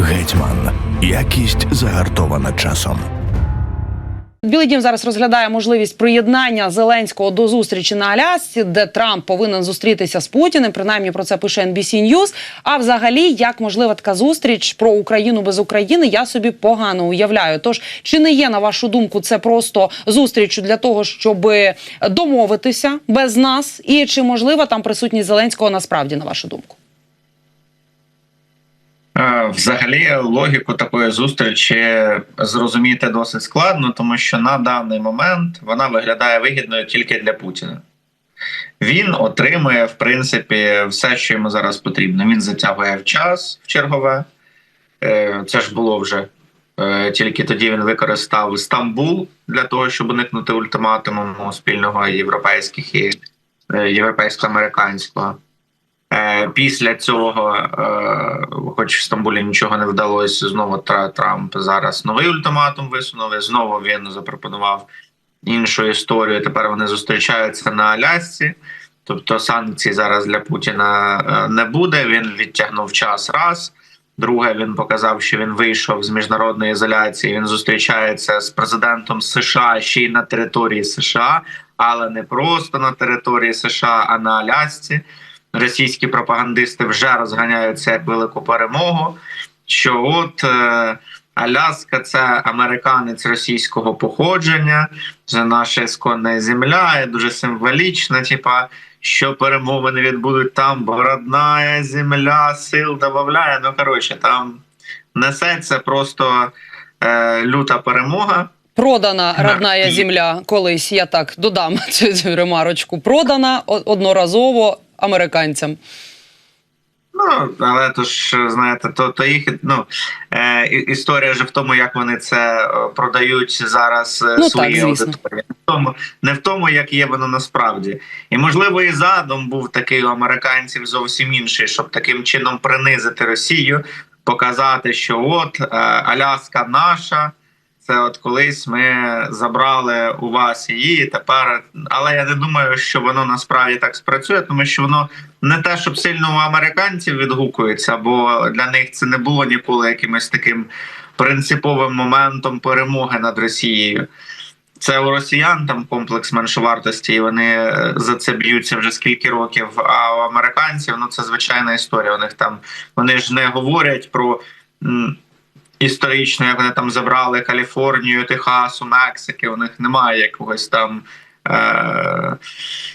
Гетьман. Якість загартована часом. Білий дім зараз розглядає можливість приєднання Зеленського до зустрічі на Алясці, де Трамп повинен зустрітися з Путіним. Принаймні про це пише NBC News. А взагалі, як можлива така зустріч про Україну без України, я собі погано уявляю. Тож чи не є на вашу думку це просто зустріч для того, щоб домовитися без нас, і чи можлива там присутність Зеленського насправді на вашу думку? Взагалі, логіку такої зустрічі зрозуміти досить складно, тому що на даний момент вона виглядає вигідною тільки для Путіна. Він отримує, в принципі, все, що йому зараз потрібно. Він затягує в час в чергове. Е, Це ж було вже е, тільки тоді він використав Стамбул для того, щоб уникнути ультиматуму спільного європейських і е, європейсько-американського. Е, Після цього, е, хоч в Стамбулі нічого не вдалося, знову Трамп зараз новий ультиматум висунув. Знову він запропонував іншу історію. Тепер вони зустрічаються на Алясці. Тобто санкцій зараз для Путіна е, не буде. Він відтягнув час раз. Друге, він показав, що він вийшов з міжнародної ізоляції. Він зустрічається з президентом США ще й на території США, але не просто на території США, а на Алясці російські пропагандисти вже розганяються як велику перемогу. Що от е, Аляска це американець російського походження, це наша ісконна земля, і дуже символічно, типа. Що перемовини відбудуть там, бо родна земля сил додає. Ну коротше, там несеться просто е, люта перемога. Продана Так. родная земля колись. Я так додам цю ремарочку. Продана одноразово американцям. Ну, але то ж, знаєте, то, то їх ну, е, історія ж в тому, як вони це е, продають зараз е, Ну, свої аудиторії. Не в тому, не в тому, як є воно насправді. І можливо, і задум був такий у американців зовсім інший, щоб таким чином принизити Росію, показати, що от е, Аляска наша. Це от колись ми забрали у вас її тепер. Але я не думаю, що воно насправді так спрацює, тому що воно не те, щоб сильно у американців відгукується, бо для них це не було ніколи якимось таким принциповим моментом перемоги над Росією. Це у росіян там комплекс меншовартості, і вони е, за це б'ються вже скільки років. А у американців ну це звичайна історія. У них там вони ж не говорять про. Історично, як вони там забрали Каліфорнію, Техасу, Мексики, у них немає якогось там е-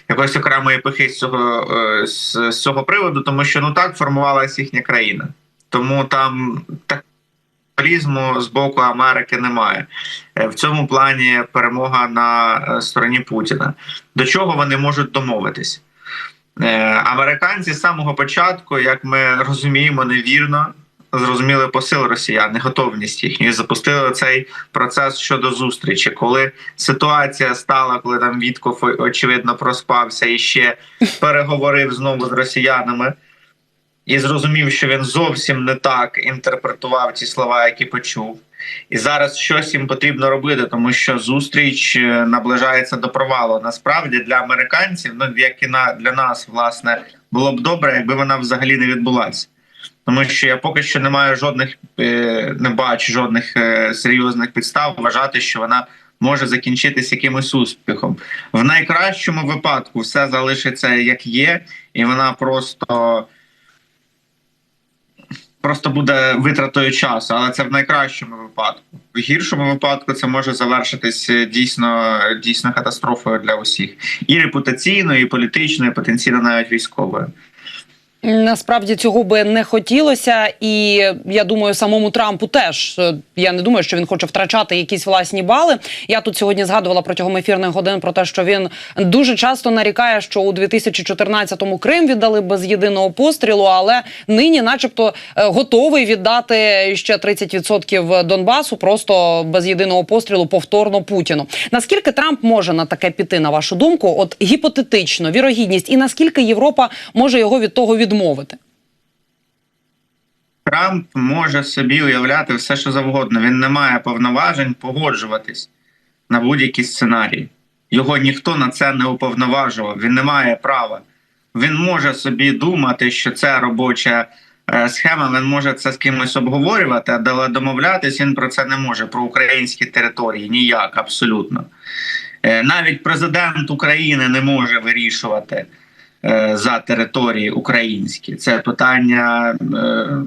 якоїсь окремої пихи з цього, е, з, з цього приводу, тому що ну так формувалася їхня країна. Тому там такалізму з боку Америки немає. Е, В цьому плані перемога на стороні Путіна. До чого вони можуть домовитись? Американці з самого початку, як ми розуміємо, невірно зрозуміли посил росіян, неготовність їхню і запустили цей процес щодо зустрічі. Коли ситуація стала, коли там Вітков очевидно проспався і ще переговорив знову з росіянами. І зрозумів, що він зовсім не так інтерпретував ті слова, які почув. І зараз щось їм потрібно робити, тому що зустріч е, наближається до провалу. Насправді для американців, ну як і на для нас, власне, було б добре, якби вона взагалі не відбулася. Тому що я поки що не маю жодних, е, не бачу жодних е, серйозних підстав вважати, що вона може закінчитись якимось успіхом. В найкращому випадку все залишиться як є, і вона просто. Просто буде витратою часу, але це в найкращому випадку. В гіршому випадку це може завершитись е, дійсно дійсно катастрофою для усіх, і репутаційною, і політичною, і потенційно навіть військовою. Насправді цього би не хотілося, і я думаю, самому Трампу теж я не думаю, що він хоче втрачати якісь власні бали. Я тут сьогодні згадувала протягом ефірних годин про те, що він дуже часто нарікає, що у 2014-му Крим віддали без єдиного пострілу, але нині, начебто, е, готовий віддати ще 30% Донбасу, просто без єдиного пострілу повторно Путіну. Наскільки Трамп може на таке піти, на вашу думку? От гіпотетично, вірогідність, і наскільки Європа може його від того відмовити? Трамп може собі уявляти все, що завгодно. Він не має повноважень погоджуватись на будь-які сценарії. Його ніхто на це не уповноважував. Він не має права. Він може собі думати, що це робоча е, схема, він може це з кимось обговорювати, але домовлятись він про це не може. Про українські території ніяк, абсолютно. Е, Навіть президент України не може вирішувати за території українські. Це питання е,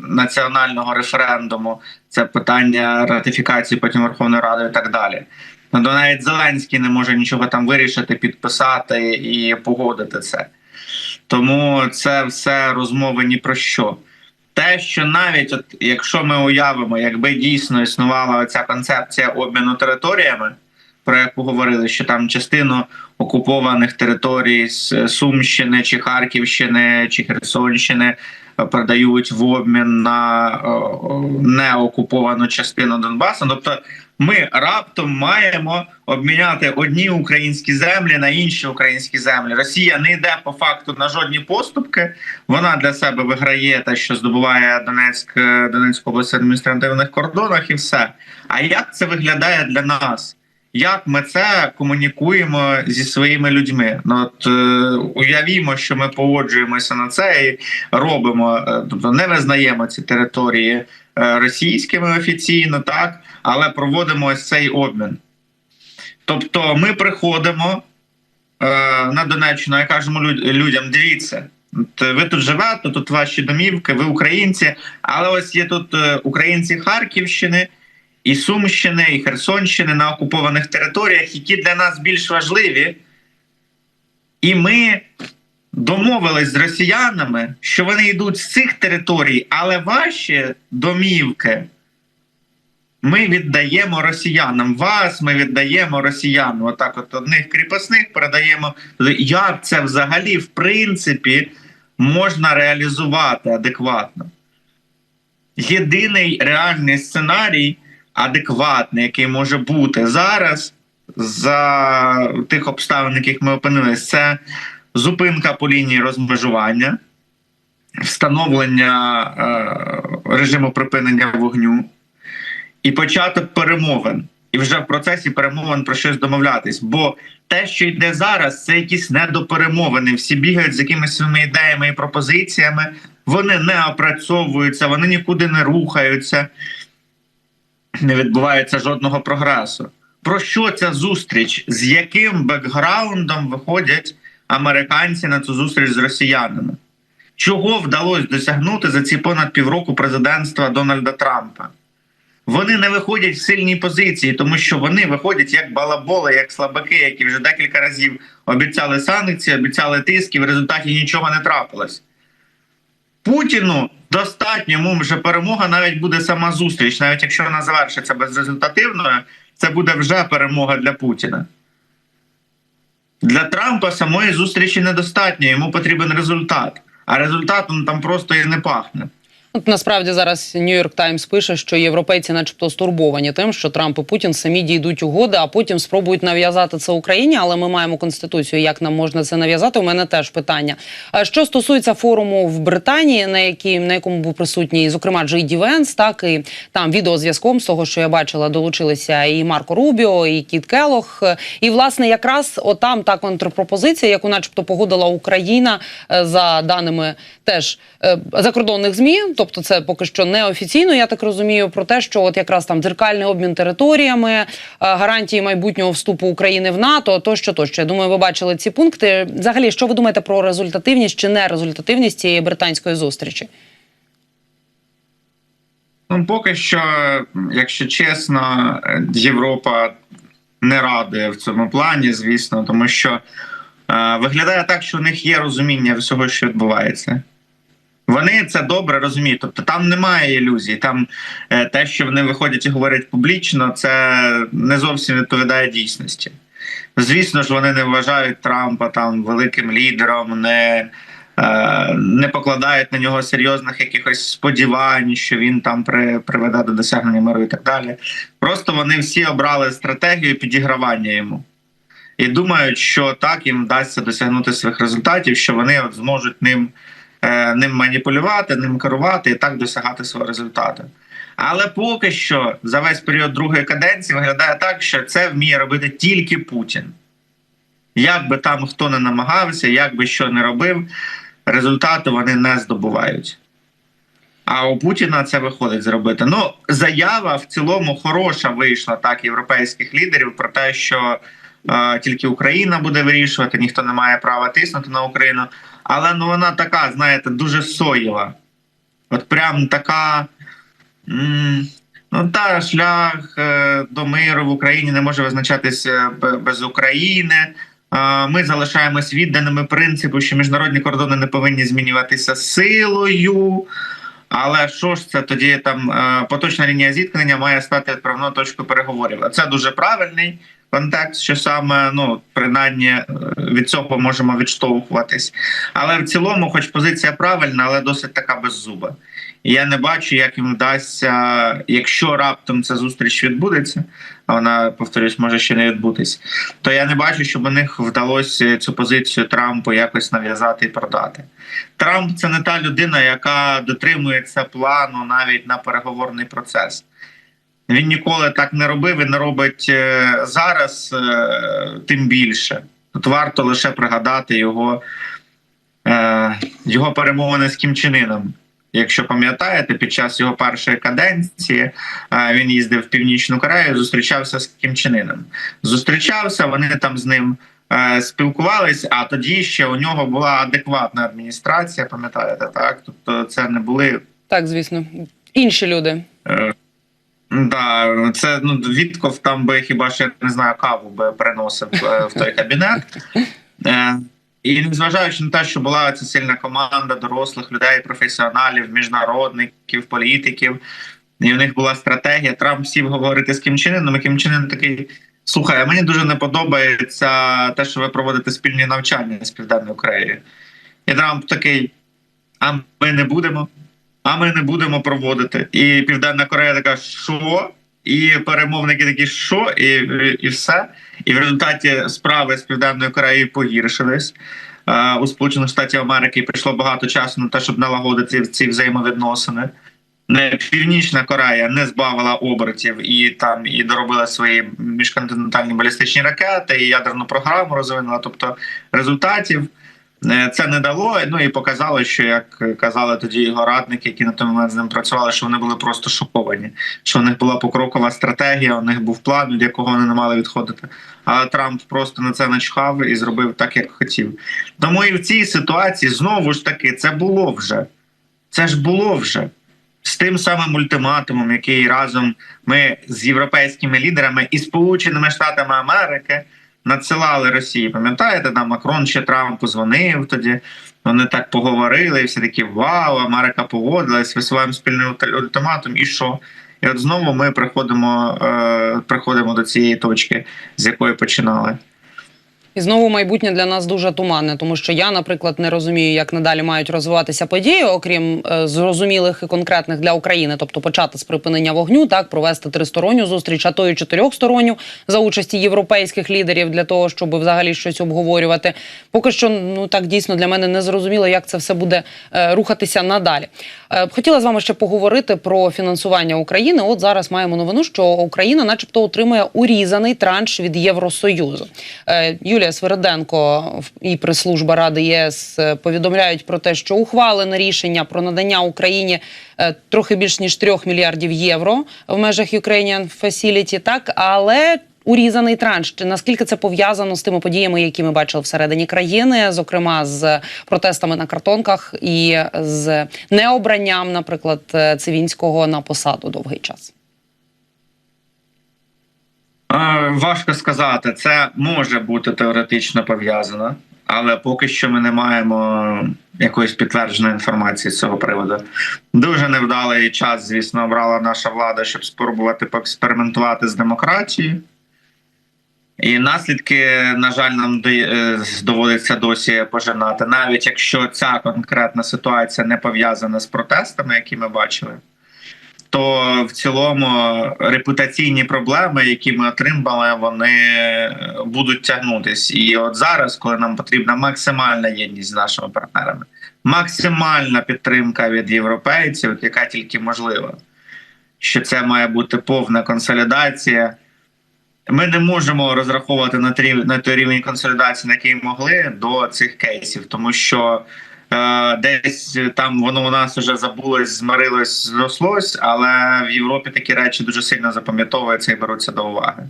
національного референдуму, це питання ратифікації потім Верховної Ради і так далі. Тобто навіть Зеленський не може нічого там вирішити, підписати і погодити це. Тому це все розмови ні про що. Те, що навіть от, якщо ми уявимо, якби дійсно існувала ця концепція обміну територіями, про яку говорили, що там частину окупованих територій з Сумщини чи Харківщини чи Херсонщини е, продають в обмін на е, е, неокуповану частину Донбасу. Тобто ми раптом маємо обміняти одні українські землі на інші українські землі. Росія не йде по факту на жодні поступки. Вона для себе виграє те, що здобуває Донецьк, е, Донецьку область адміністративних кордонах, і все. А як це виглядає для нас? Як ми це комунікуємо зі своїми людьми? Ну от е, уявімо, що ми погоджуємося на це і робимо, е, тобто не визнаємо ці території е, російськими офіційно, так, але проводимо ось цей обмін. Тобто, ми приходимо е, на Донеччину і кажемо люд- людям: дивіться, от ви тут живете, тут ваші домівки, ви українці, але ось є тут е, українці Харківщини і Сумщини, і Херсонщини на окупованих територіях, які для нас більш важливі. І ми домовились з росіянами, що вони йдуть з цих територій, але ваші домівки ми віддаємо росіянам. Вас ми віддаємо росіянам. Отак, от одних кріпосних передаємо. Як це взагалі, в принципі, можна реалізувати адекватно? Єдиний реальний сценарій, адекватний, який може бути зараз, за тих обставин, яких ми опинились, це зупинка по лінії розмежування, встановлення е, режиму припинення вогню і початок перемовин. І вже в процесі перемовин про щось домовлятись. Бо те, що йде зараз, це якісь недоперемовини. Всі бігають з якимись своїми ідеями і пропозиціями. Вони не опрацьовуються, вони нікуди не рухаються, не відбувається жодного прогресу. Про що ця зустріч? З яким бекграундом виходять американці на цю зустріч з росіянами? Чого вдалося досягнути за ці понад півроку президентства Дональда Трампа? Вони не виходять в сильній позиції, тому що вони виходять як балаболи, як слабаки, які вже декілька разів обіцяли санкції, обіцяли тиск, і в результаті нічого не трапилось. Путіну достатньо йому вже перемога, навіть буде сама зустріч, навіть якщо вона завершиться безрезультативною, це буде вже перемога для Путіна. Для Трампа самої зустрічі недостатньо, йому потрібен результат. А результатом там просто і не пахне. От насправді зараз Нью-Йорк Таймс пише, що європейці, начебто, стурбовані тим, що Трамп і Путін самі дійдуть угоди, а потім спробують нав'язати це Україні. Але ми маємо конституцію. Як нам можна це нав'язати? У мене теж питання. А Що стосується форуму в Британії, на якій на якому був присутній, зокрема Джей Ді так і там відеозв'язком з того, що я бачила, долучилися і Марко Рубіо, і Кіт Келох. І власне якраз отам та контрпропозиція, яку, начебто, погодила Україна е, за даними теж е, закордонних змі. Тобто, це поки що неофіційно, я так розумію, про те, що от якраз там дзеркальний обмін територіями, е, гарантії майбутнього вступу України в НАТО, тощо, тощо. Я думаю, ви бачили ці пункти. Взагалі, що ви думаєте про результативність чи нерезультативність цієї британської зустрічі? Ну, поки що, якщо чесно, Європа не радує в цьому плані, звісно, тому що е, виглядає так, що у них є розуміння всього, що відбувається. Вони це добре розуміють. Тобто там немає ілюзій. Там е, те, що вони виходять і говорять публічно, це не зовсім відповідає дійсності. Звісно ж, вони не вважають Трампа там великим лідером, не, е, не покладають на нього серйозних якихось сподівань, що він там при, приведе до досягнення миру і так далі. Просто вони всі обрали стратегію підігравання йому. І думають, що так їм вдасться досягнути своїх результатів, що вони от зможуть ним, ним маніпулювати, ним керувати і так досягати свого результату. Але поки що за весь період другої каденції виглядає так, що це вміє робити тільки Путін. Як би там хто не намагався, як би що не робив, результату вони не здобувають. А у Путіна це виходить зробити. Ну, заява в цілому хороша вийшла так європейських лідерів про те, що е, тільки Україна буде вирішувати, ніхто не має права тиснути на Україну. Але ну вона така, знаєте, дуже соєва. От прям така. Ну, та шлях е, до миру в Україні не може визначатися без України. Ми залишаємось відданими принципу, що міжнародні кордони не повинні змінюватися силою. Але що ж це тоді там е, поточна лінія зіткнення має стати відправною точкою переговорів? А це дуже правильний контекст, що саме ну принаймні е, від цього можемо відштовхуватись. Але в цілому, хоч позиція правильна, але досить така беззуба. Я не бачу, як їм вдасться, якщо раптом ця зустріч відбудеться, а вона, повторюсь, може ще не відбутись, то я не бачу, щоб у них вдалося цю позицію Трампу якось нав'язати і продати. Трамп це не та людина, яка дотримується плану навіть на переговорний процес. Він ніколи так не робив і не робить е, зараз, е, тим більше. Тут варто лише пригадати його, е, його перемовини з Кім Чен Іном. Якщо пам'ятаєте, під час його першої каденції е, він їздив в Північну Корею, зустрічався з Кім Чен Іном. Зустрічався, вони там з ним е, спілкувались, а тоді ще у нього була адекватна адміністрація, пам'ятаєте, так? Тобто це не були Так, звісно, інші люди. Е, Да, це ну Вітков там би хіба ще не знаю, каву би приносив в той кабінет. І незважаючи на те, що була ця сильна команда дорослих людей, професіоналів, міжнародників, політиків, і в них була стратегія. Трамп сів говорити з Кім Чен Іном, і Кім Чен такий. Слухай, а мені дуже не подобається те, що ви проводите спільні навчання з Південною Кореєю. І Трамп такий: а ми не будемо а ми не будемо проводити. І Південна Корея така, що? І перемовники такі, що, і, і все. І в результаті справи з Південною Кореєю погіршились. Е, У Сполучених Штатів Америки прийшло багато часу на те, щоб налагодити ці взаємовідносини. Північна Корея не збавила обертів і там і доробила свої міжконтинентальні балістичні ракети, і ядерну програму розвинула. Тобто результатів це не дало. Ну і показало, що як казали тоді його радники, які на той момент з ним працювали, що вони були просто шоковані. Що у них була покрокова стратегія, у них був план, від якого вони не мали відходити. А Трамп просто на це начхав і зробив так, як хотів. Тому і в цій ситуації знову ж таки це було вже. Це ж було вже. З тим самим ультиматумом, який разом ми з європейськими лідерами і Сполученими Штатами Америки надсилали Росії. Пам'ятаєте, там Макрон ще Трампу дзвонив тоді. Вони так поговорили, і всі такі вау, Америка погодилась, висуваємо спільний ульти- ультиматум, і що? І от знову ми приходимо, е, приходимо до цієї точки, з якої починали. І знову майбутнє для нас дуже туманне, тому що я, наприклад, не розумію, як надалі мають розвиватися події, окрім е, зрозумілих і конкретних для України, тобто почати з припинення вогню, так провести тристоронню зустріч, а то і чотирьохсторонню за участі європейських лідерів для того, щоб взагалі щось обговорювати. Поки що, ну так дійсно для мене не зрозуміло, як це все буде е, рухатися надалі. Е, хотіла з вами ще поговорити про фінансування України. От зараз маємо новину, що Україна, начебто, отримує урізаний транш від Євросоюзу. Е, Юлія Свериденко і прес-служба Ради ЄС е, повідомляють про те, що ухвалене рішення про надання Україні е, трохи більш ніж 3 мільярдів євро в межах Ukrainian Facility, так але. Урізаний транш. Наскільки це пов'язано з тими подіями, які ми бачили всередині країни, зокрема з протестами на картонках і з необранням, наприклад, е, Цивінського на посаду довгий час? Е, Важко сказати, це може бути теоретично пов'язано, але поки що ми не маємо якоїсь підтвердженої інформації з цього приводу. Дуже невдалий час, звісно, обрала наша влада, щоб спробувати поекспериментувати з демократією. І наслідки, на жаль, нам е, доводиться досі пожинати, навіть якщо ця конкретна ситуація не пов'язана з протестами, які ми бачили то в цілому репутаційні проблеми, які ми отримали, вони будуть тягнутись. І от зараз, коли нам потрібна максимальна єдність з нашими партнерами, максимальна підтримка від європейців, яка тільки можлива, що це має бути повна консолідація. Ми не можемо розраховувати на той рівень консолідації, на який могли до цих кейсів, тому що Е, Десь там воно у нас вже забулось, змирилось, зрослось, але в Європі такі речі дуже сильно запам'ятовуються і беруться до уваги.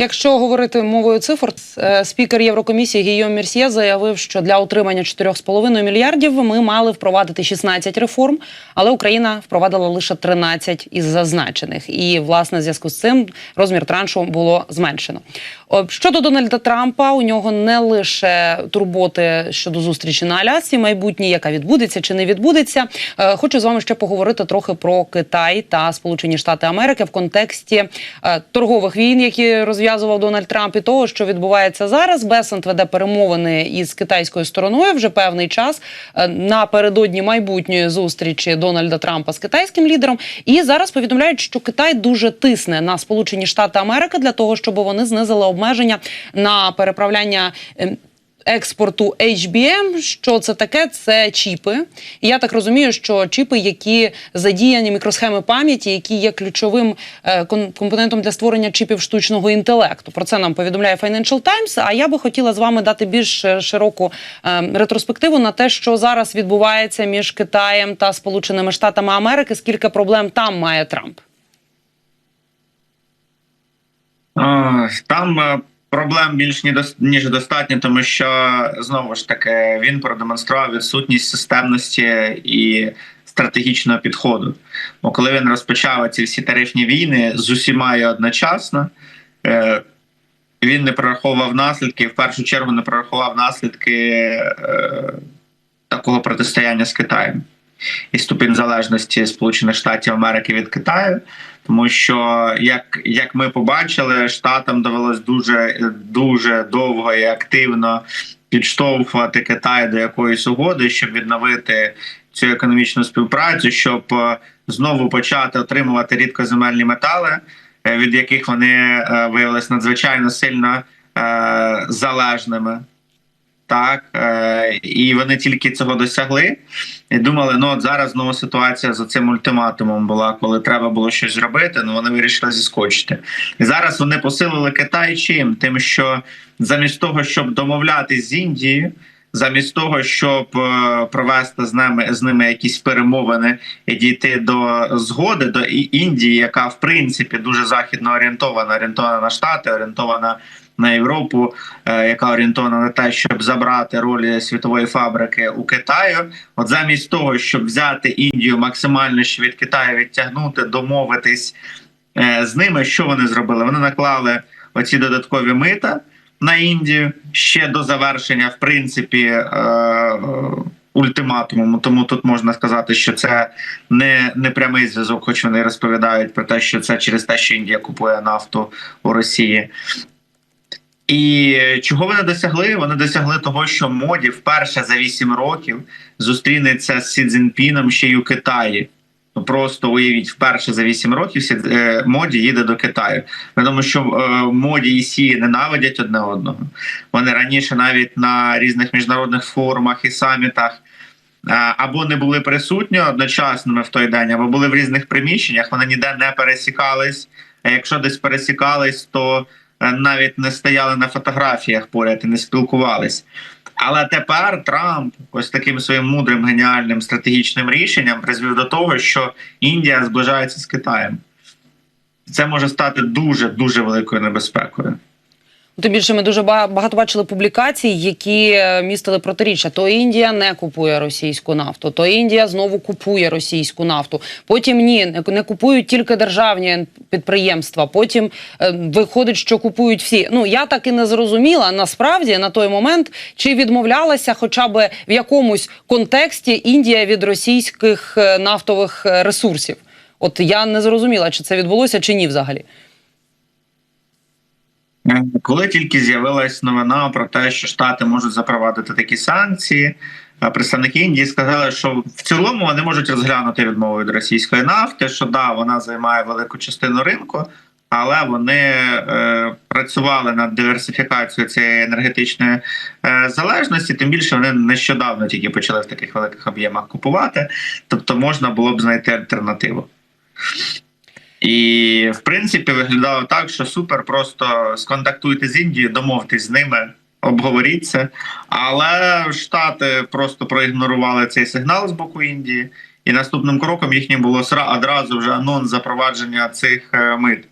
Якщо говорити мовою цифр, е, спікер Єврокомісії Гійом Мірсьє заявив, що для отримання 4,5 мільярдів ми мали впровадити 16 реформ, але Україна впровадила лише 13 із зазначених. І власне в зв'язку з цим розмір траншу було зменшено. Щодо Дональда Трампа, у нього не лише турботи щодо зустрічі на Алясці, майбутній, яка відбудеться чи не відбудеться. Е, Хочу з вами ще поговорити трохи про Китай та Сполучені Штати Америки в контексті е, торгових війн, які розв'язував Дональд Трамп, і того, що відбувається зараз. Бесент веде перемовини із китайською стороною вже певний час е, напередодні майбутньої зустрічі Дональда Трампа з китайським лідером. І зараз повідомляють, що Китай дуже тисне на Сполучені Штати Америки для того, щоб вони знизили обмеження на переправляння. Експорту HBM, що це таке? Це чіпи. І я так розумію, що чіпи, які задіяні мікросхеми пам'яті, які є ключовим е, компонентом для створення чіпів штучного інтелекту. Про це нам повідомляє Financial Times. А я би хотіла з вами дати більш е, широку е, ретроспективу на те, що зараз відбувається між Китаєм та Сполученими Штатами Америки. Скільки проблем там має Трамп? Там проблем більш ніж достатньо, тому що знову ж таки він продемонстрував відсутність системності і стратегічного підходу. Бо коли він розпочав ці всі тарифні війни з усіма і одночасно, е, він не прораховував наслідки, в першу чергу не прорахував наслідки е, такого протистояння з Китаєм і ступінь залежності Сполучених Штатів Америки від Китаю. Тому що, як, як ми побачили, штатам довелось дуже дуже довго і активно підштовхувати Китай до якоїсь угоди, щоб відновити цю економічну співпрацю, щоб е, знову почати отримувати рідкоземельні метали, е, від яких вони е, виявилися надзвичайно сильно залежними. Так, е, і вони тільки цього досягли і думали, ну от зараз знову ситуація за цим ультиматумом була, коли треба було щось зробити. Ну вони вирішили зіскочити. І зараз вони посилили Китай чим? Тим, що замість того, щоб домовлятись з Індією, замість того, щоб е, провести з ними з ними якісь перемовини і дійти до згоди до Індії, яка в принципі дуже західно орієнтована, орієнтована на штати, орієнтована на Європу, е, яка орієнтована на те, щоб забрати роль світової фабрики у Китаю. От замість того, щоб взяти Індію максимально ще від Китаю відтягнути, домовитись е, з ними, що вони зробили? Вони наклали оці додаткові мита на Індію ще до завершення, в принципі. Е, Ультиматумом, тому тут можна сказати, що це не, не прямий зв'язок, хоч вони розповідають про те, що це через те, що Індія купує нафту у Росії. І чого вони досягли? Вони досягли того, що моді вперше за 8 років зустрінеться з Сі Цзіньпіном ще й у Китаї. Ну просто уявіть, вперше за 8 років е, моді їде до Китаю. При тому, що е, моді і Сі ненавидять одне одного. Вони раніше навіть на різних міжнародних форумах і самітах. е, Або не були присутні одночасними в той день, або були в різних приміщеннях. Вони ніде не пересікались. А якщо десь пересікались, то навіть не стояли на фотографіях поряд і не спілкувались. Але тепер Трамп ось таким своїм мудрим, геніальним стратегічним рішенням призвів до того, що Індія зближається з Китаєм. Це може стати дуже дуже великою небезпекою. Тим більше ми дуже багато бачили публікацій, які е, містили протиріччя. То Індія не купує російську нафту, то Індія знову купує російську нафту. Потім ні, не- купують тільки державні підприємства. Потім е, виходить, що купують всі. Ну я так і не зрозуміла насправді на той момент, чи відмовлялася, хоча б в якомусь контексті Індія від російських е, нафтових ресурсів. От я не зрозуміла, чи це відбулося, чи ні, взагалі. Коли тільки з'явилась новина про те, що Штати можуть запровадити такі санкції, представники Індії сказали, що в цілому вони можуть розглянути відмову від російської нафти, що да, вона займає велику частину ринку, але вони е, працювали над диверсифікацією цієї енергетичної е, залежності. Тим більше вони нещодавно тільки почали в таких великих об'ємах купувати, тобто можна було б знайти альтернативу. І в принципі виглядало так, що супер, просто сконтактуйте з Індією, домовтесь з ними, обговоріть це. Але Штати просто проігнорували цей сигнал з боку Індії, і наступним кроком їхнім було одразу вже анонс запровадження цих е, мит.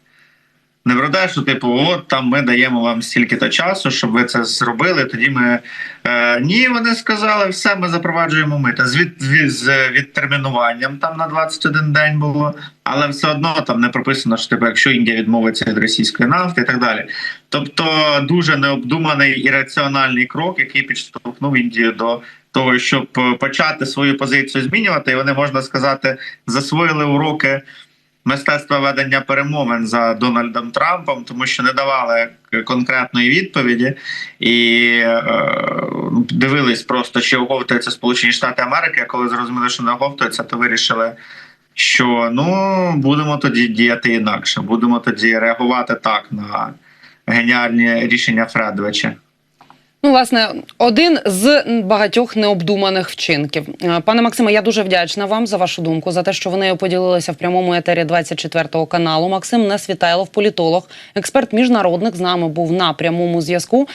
Не про те, що типу, от там ми даємо вам стільки-то часу, щоб ви це зробили. Тоді ми е, ні, вони сказали, все, ми запроваджуємо мита з від, з відтермінуванням там на 21 день було, але все одно там не прописано, що типу, якщо Індія відмовиться від російської нафти і так далі. Тобто дуже необдуманий і раціональний крок, який підштовхнув Індію до того, щоб е, почати свою позицію змінювати, і вони можна сказати, засвоїли уроки мистецтва ведення перемовин за Дональдом Трампом, тому що не давали конкретної відповіді і е, дивились просто, чи оговтуються Сполучені Штати Америки. Коли зрозуміли, що не оговтуються, то вирішили. Що ну будемо тоді діяти інакше, будемо тоді реагувати так на геніальні рішення Фредовича. Ну, власне, один з багатьох необдуманих вчинків. Е, Пане Максиме, я дуже вдячна вам за вашу думку, за те, що ви нею поділилися в прямому етері 24 каналу. Максим Несвітайлов, політолог, експерт міжнародник з нами був на прямому зв'язку.